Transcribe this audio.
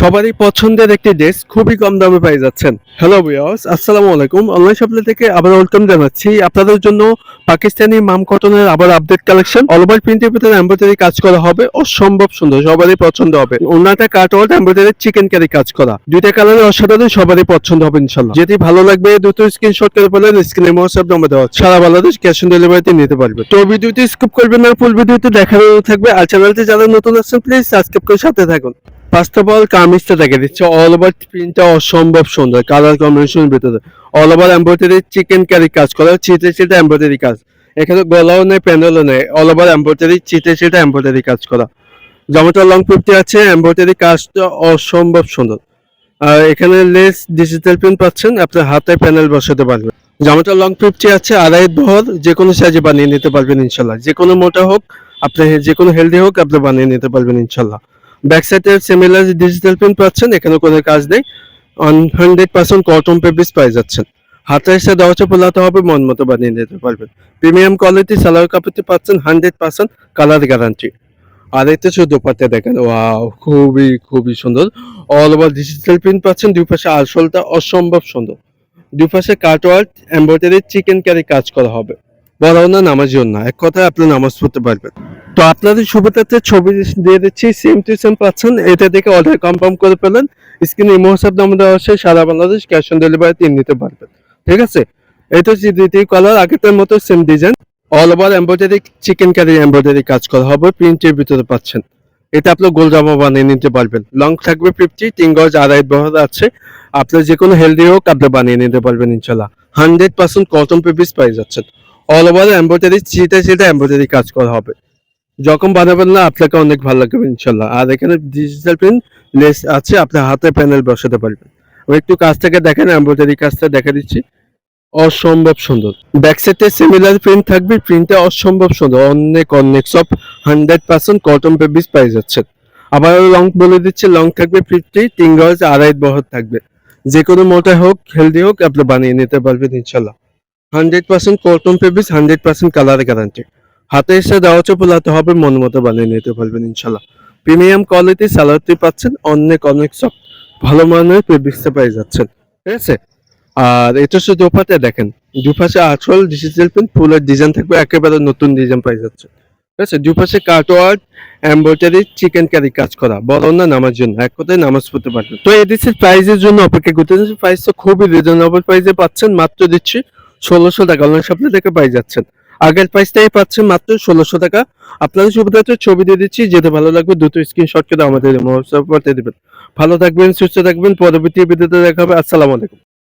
সবারই পছন্দের একটি ড্রেস খুবই কম দামে পেয়ে যাচ্ছেন। হ্যালো ভিউয়ার্স আসসালামু আলাইকুম। অনলাইন শপলে থেকে আবার ওয়েলকাম জানাচ্ছি। আপনাদের জন্য পাকিস্তানি মাম কটনের আবার আপডেট কালেকশন অলওভার প্রিন্টের ভিতরে এমব্রয়ডারি কাজ করা হবে অসম্ভব সুন্দর, সবারই পছন্দ হবে। ওনাটা কাটওয়ার্ড এমব্রয়ডারি চিকেন কারি কাজ করা। দুইটা কালারে অসাধারণ, সবারই পছন্দ হবে ইনশাল্লাহ যেটি ভালো লাগবে দুটো স্ক্রিনশট করে বলেন স্ক্রিনে হোয়াটসঅ্যাপ নম্বর দেওয়া সারা বাংলাদেশ ক্যাশ অন ডেলিভারিতে নিতে পারবে। তো ভিডিওটি স্কিপ করবেন না ফুল ভিডিওতে দেখানো থাকবে। আর চ্যানেলটি যারা নতুন আছেন প্লিজ সাবস্ক্রাইব করে সাথে থাকুন। ফার্স্ট অফ অল কামিজটা দেখে দিচ্ছে। অল ওভার প্রিন্টটা অসম্ভব সুন্দর কালার কম্বিনেশনের ভিতরে। All over embroidery chikankari কাজ করা চিটে চিটে এমব্রয়ডারি কাজ। এখানে গলাও নেই প্যানেলও নেই। অল ওভার এমব্রয়ডারি চিটে চিটে এমব্রয়ডারি কাজ করা। জামাটা লং ফিফটি আছে এমব্রয়ডারি কাজটা অসম্ভব সুন্দর। আর এখানে লেস ডিজিটাল প্রিন্ট পাচ্ছেন, আপনার হাতে প্যানেল বসাতে পারবেন। জামাটা লং ফিফটি আছে, আড়াই বহর যে কোনো সাইজে বানিয়ে নিতে পারবেন ইনশাল্লাহ। যে কোনো মোটা হোক, আপনি যে কোনো হেলদি হোক, আপনি বানিয়ে নিতে পারবেন ইনশাল্লাহ। ব্যাক সাইডে সিমিলার ডিজিটাল প্রিন্ট পাচ্ছেন এখানে কোনো কাজ নেই। One hundred percent cotton pieces পাই যাচ্ছেন। হাতে এসে দেওয়াচে পোলাতে হবে, মন মতো বানিয়ে নিতে পারবেন। প্রিমিয়াম কোয়ালিটি সালোয়ার কাপড়টি পাচ্ছেন হান্ড্রেড পার্সেন্ট কালার গ্যারান্টি আর এতে শুধু দোপাট্টা দেখেন ওয়াও খুবই খুবই সুন্দর। অল ওভার ডিজিটাল প্রিন্ট পাচ্ছেন দুই পাশে আঁচলটা অসম্ভব সুন্দর। দুই পাশে কাটওয়ার্ক এমব্রয়ডারি চিকেন কারি কাজ করা হবে। বড় না নামাজিও না, এক কথায় আপনি নামাজ পড়তে পারবেন। তো আপনাদের সুবিধাতে ছবি দিয়ে দিচ্ছি সেম টু সেম পাচ্ছেন। এটা দেখে অর্ডার কনফার্ম করে ফেলেন। স্ক্রিনে ইমো হোয়াটসঅ্যাপ নাম্বার দেওয়া আছে সারা বাংলাদেশ ক্যাশ অন ডেলিভারিতে নিতে পারবেন ঠিক আছে? এটা হচ্ছে দ্বিতীয় কালার আগেরটার মতো same design all over embroidery chikankari embroidery কাজ করা হবে প্রিন্টের ভিতরে পাচ্ছেন। এটা আপনি গোল জামা বানিয়ে নিতে পারবেন। লং থাকবে ফিফটি তিন গজ আড়াই বহর আছে। আপনার যে কোনো হেলদি হোক, আপনি বানিয়ে নিতে পারবেন ইনশাল্লাহ হান্ড্রেড পার্সেন্ট কটন পেপিস পাই যাচ্ছেন অল ওভার এমব্রয়ডারি চিটা চিটা এমব্রয়ডারি কাজ করা হবে। যখন বানাবেন না, আপনাকে অনেক ভালো লাগবে, ইনশাল্লাহ। আর এখানে ডিজিটাল প্রিন্ট লেস আছে আপনার হাতে প্যানেল বসাতে পারবেন। আমি একটু কাজ থেকে দেখেন এমব্রয়ডারি কাজটা দেখা দিচ্ছি। অসম্ভব সুন্দর। ব্যাক সাইডে সিমিলার প্রিন্ট থাকবে প্রিন্টটা অসম্ভব সুন্দর। অনেক অনেক সব হান্ড্রেড পার্সেন্ট কটন পেপিস পাই যাচ্ছে। আবার লং বলে দিচ্ছে লং থাকবে ফিফটি তিন গজ, আড়াই বহর থাকবে। যে কোনো মোটা হোক হেলদি হোক, আপনি বানিয়ে নিতে পারবেন, ইনশাল্লাহ। Hundred percent cotton pieces hundred percent colour guarantee হাতে এসে দেওয়া চোপলাতে হবে, মন মতো বানিয়ে নিতে পারবেন, ইনশাল্লাহ। প্রিমিয়াম কোয়ালিটি সালাদটি পাচ্ছেন, অনেক অনেক সব ভালো মানের পেপিসটা পাই যাচ্ছেন, ঠিক আছে? আর এটা হচ্ছে দোপাতে দেখেন, দুপাশে আঁচল ডিজিটাল প্রিন্ট ফুলের ডিজাইন থাকবে, একেবারে নতুন ডিজাইন পাই যাচ্ছে ঠিক আছে? দুপাশে কাটওয়ার্ড এমব্রয়ডারি চিকেন কারি কাজ করা, বড় না নামার জন্য, এক কথায় নামাজ পড়তে পারবেন। তো এডিসির প্রাইজের জন্য অপেক্ষা করতে প্রাইস তো খুবই রিজনেবল প্রাইসে পাচ্ছেন, মাত্র দিচ্ছি ষোলোশো টাকা, অনলাইন শপে থেকে পাই যাচ্ছেন। আগের প্রাইসটাই পাচ্ছেন মাত্র ষোলোশো টাকা। আপনাদের সুবিধাতে ছবি দিয়ে দিচ্ছি যেটা ভালো লাগবে দুটো স্ক্রিনশট করে আমাদের হোয়াটসঅ্যাপ দেবেন। ভালো থাকবেন, সুস্থ থাকবেন, পরবর্তী ভিডিওতে দেখা হবে, আসসালামু আলাইকুম।